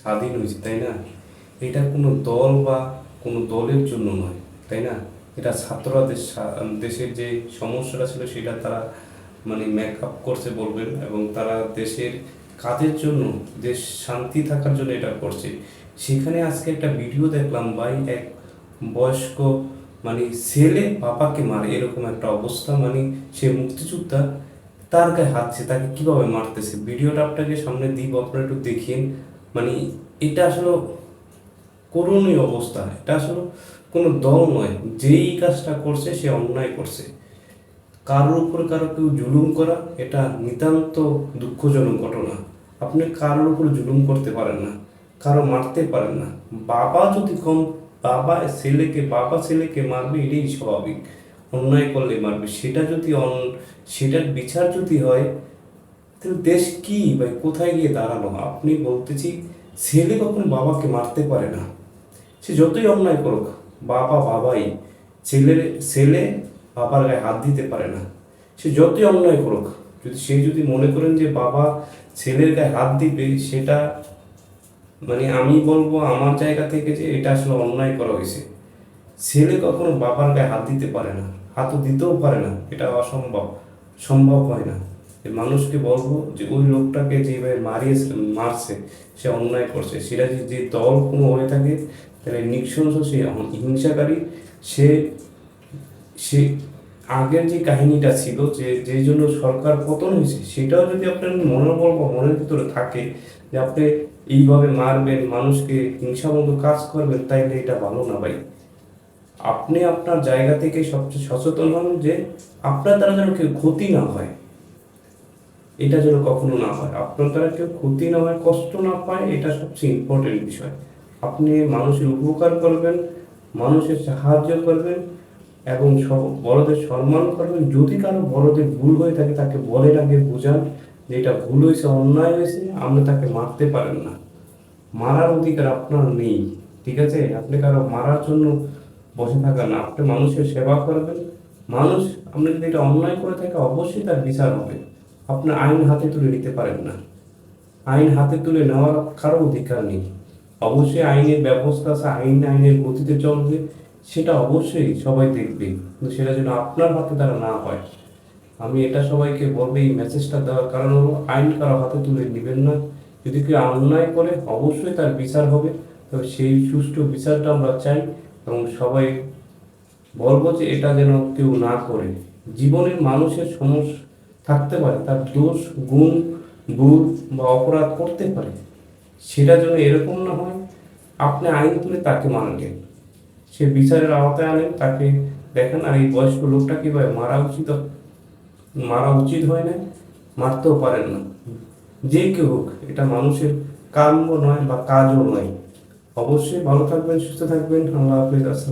স্বাধীন হয়েছে, তাই না? এটা কোনো দল বা কোনো দলের জন্য নয়, তাই না? এটা ছাত্ররা দেশ দেশের যে সমস্যাটা ছিল সেটা তারা মানে মেক আপ করছে বলবেন এবং তারা দেশের কাজের জন্য, দেশ শান্তি থাকার জন্য এটা করছে। সেখানে আজকে একটা ভিডিও দেখলাম ভাই, এক বয়স্ক মানে ছেলে বাবাকে মারে, এরকম একটা অবস্থা মানে সে মুক্তিযোদ্ধা, তার গায়ে হাতছে তাকে কীভাবে মারতেছে? ভিডিওটা আপনাকে সামনে দিব, আপনারা একটু দেখিন মানে এটা আসলে করণীয় অবস্থা। এটা আসলে কোনো দল নয়। যেই কাজটা করছে, সে অন্যায় করছে। কারোর উপর কারও কেউ জুলুম করা, এটা নিতান্ত দুঃখজনক ঘটনা। আপনি কারোর উপর জুলুম করতে পারেন না, কারও মারতে পারেন না। বাবা যদি কম, বাবা ছেলেকে বাবা ছেলেকে মারবে, এটাই স্বাভাবিক। অন্যায় করলে মারবে। সেটা যদি অন, সেটার বিচার যদি হয় তাহলে দেশ কি ভাই কোথায় গিয়ে দাঁড়াল? আপনি বলতেছি, ছেলে কখনো বাবাকে মারতে পারে না? সে যতই অন্যায় করুক, বাবা বাবাই ছেলের, ছেলে বাবার গায়ে হাত দিতে পারে না। সে যতই অন্যায় করুক, যদি সে যদি মনে করেন যে বাবা ছেলের গায়ে হাত দিবে, সেটা মানে আমি বলব আমার জায়গা থেকে যে এটা আসলে অন্যায় করা হয়েছে। ছেলে কখনো বাবার গায়ে হাত দিতে পারে না, হাতও দিতেও পারে না, এটা অসম্ভব, সম্ভব হয় না। মানুষকে বলব যে ওই লোকটাকে যেভাবে মারিয়েছে, মারছে, সে অন্যায় করছে। সেটা যদি দল কোনো হয়ে থাকে, তাহলে নিঃসংস সে হিংসাকারী। সে সে আগের যে কাহিনীটা ছিল যে যেই জন্য সরকার পতন হয়েছে, সেটাও যদি আপনার মনোবল বা মনের ভিতরে থাকে যে আপনি এইভাবে মারবেন, মানুষকে হিংসামতো কাজ করবেন, তাইলে এটা ভালো না ভাই। আপনি আপনার জায়গা থেকে সবচেয়ে সচেতন হন যে আপনার দ্বারা যেন কেউ ক্ষতি না হয়। এটা যেন কখনো না হয়। আপনার দ্বারা কেউ ক্ষতি না হয়, কষ্ট না পায়, এটা সবচেয়ে ইম্পর্টেন্ট বিষয়। আপনি মানুষের উপকার করবেন, মানুষের সাহায্য করবেন এবং বড়দের সম্মান করবেন। যদি কারও বড়দের ভুল হয়ে থাকে, তাকে বলে আগে বোঝান যে এটা ভুল হয়েছে, অন্যায় হয়েছে আপনি তাকে মারতে পারেন না। মারার অধিকার আপনার নেই, ঠিক আছে? আপনি কারও মারার জন্য বসে থাকা না, আপনি মানুষের সেবা করবেন। মানুষ, আপনি যদি এটা অন্যায় করে থাকে, অবশ্যই তার বিচার হবে। আপনার আইন হাতে তুলে নিতে পারেন না। আইন হাতে তুলে নেওয়ার কারও অধিকার নেই। অবশ্যই আইনের ব্যবস্থা আছে, আইন আইনের গতিতে চলবে, সেটা অবশ্যই সবাই দেখবে। কিন্তু সেটা যেন আপনার হাতে দ্বারা না হয়। আমি এটা সবাইকে বলব, এই মেসেজটা দেওয়ার কারণ হলো, আইন কারও হাতে তুলে নেবেন না। যদি কেউ অন্যায় করে, অবশ্যই তার বিচার হবে। তবে সেই সুষ্ঠু বিচারটা আমরা চাই এবং সবাই বলব যে এটা যেন কেউ না করে। জীবনের মানুষের সমস্যা থাকতে পারে, তার দোষ, গুণ ভুল বা অপরাধ করতে পারে। সেটা যেন এরকম না হয়, আপনি আইন তুলে তাকে মানলেন। সে বিচারের আওতায় আনেন, তাকে দেখেন, আর এই বয়স্ক লোকটা কীভাবে মারা উচিত মারা উচিত হয় না, মারতেও পারেন না। যে কেউ হোক, এটা মানুষের কাম্য নয় বা কাজও নয়। অবশ্যই ভালো থাকবেন, সুস্থ থাকবেন। আল্লাহ হাফিজ, আসসালাম